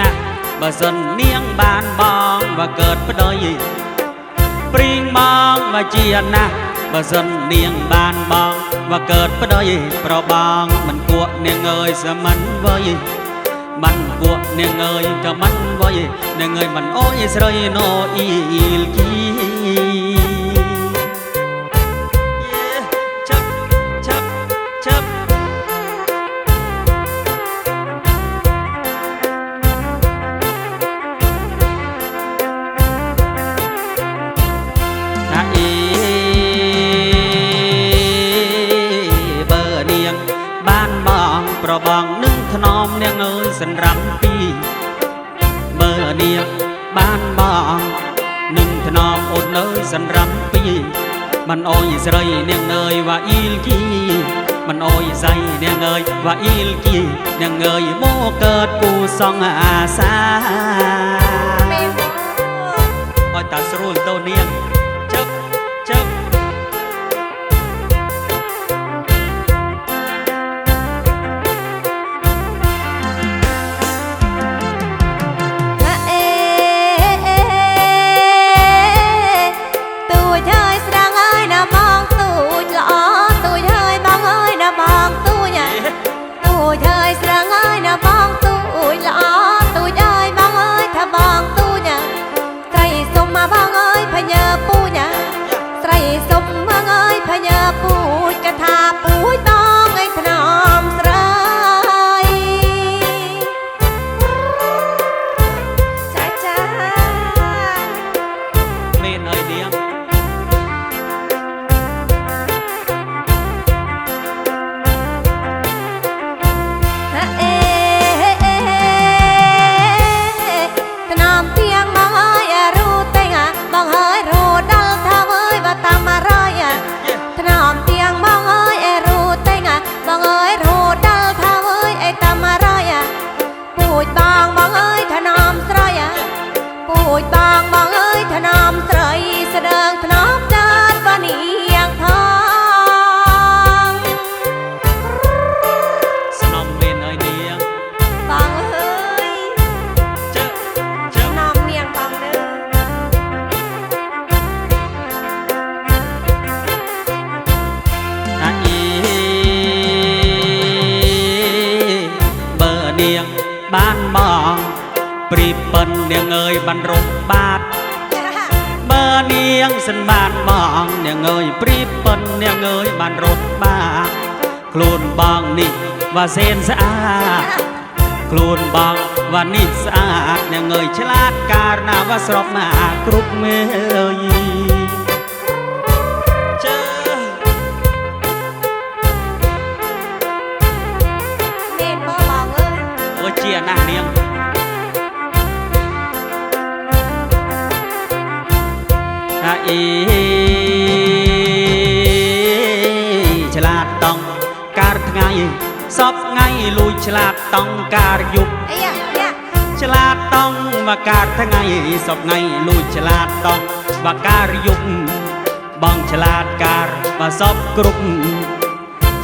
ណាស់បើសិននាងបានបងមកកើតប្តីព្រៀងបងមកជាណាស់បើសិននាងបានបងមកកើតប្តីប្របងមិនគក់នាងអើយសមិនវយមិនគក់នាងអើយក៏មិនវយនាងអើយមិនអូយស្រីណូអ៊ីលគី ប្របងនឹងថ្នមនាងអើយសម្រាប់ពីមើលនាងបានបងនឹងថ្នមអូនអើយសម្រាប់ពីមិនអោយស្រីនាងអើយវ៉ាអ៊ីលគីមិនអោយសៃនាងអើយវ៉ាអ៊ីលគីនាងអើយមកកើតគូសងអាសាអត់តាស្រួលទៅនាង មែនហើ ប៉ិននាងអើយបានរំបាតបើនាងសិនបានបងនាងអើយព្រីប៉ិននាងអើយបានរត់បាតខ្លួនបងនេះវ៉ាសេនស្អាតខ្លួនបងវ៉ានេះស្អាតនាងអើយឆ្លាតកាលណាវ៉ាស្របមកគ្រប់មេអើយជើមែនបងបងអើយអូជាណាស់នាង អីឆ្លាតតង់ការថ្ងៃសពថ្ងៃលួចឆ្លាតតង់ការយប់អីយ៉ាឆ្លាតតង់មកការថ្ងៃសពថ្ងៃលួចឆ្លាតតង់បការយប់បងឆ្លាតការបើសពគ្រប់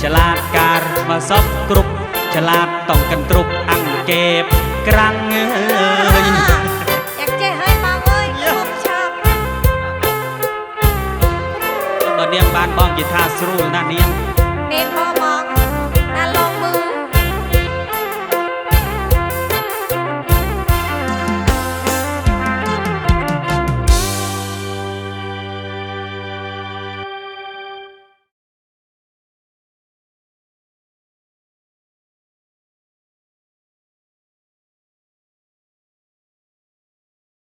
ឆ្លាតការបើសពគ្រប់ឆ្លាតតង់កន្ទ្រុកអង្គេបក្រាំងអើ បងនិយាយថាស្រួលណាស់នាងនាងបង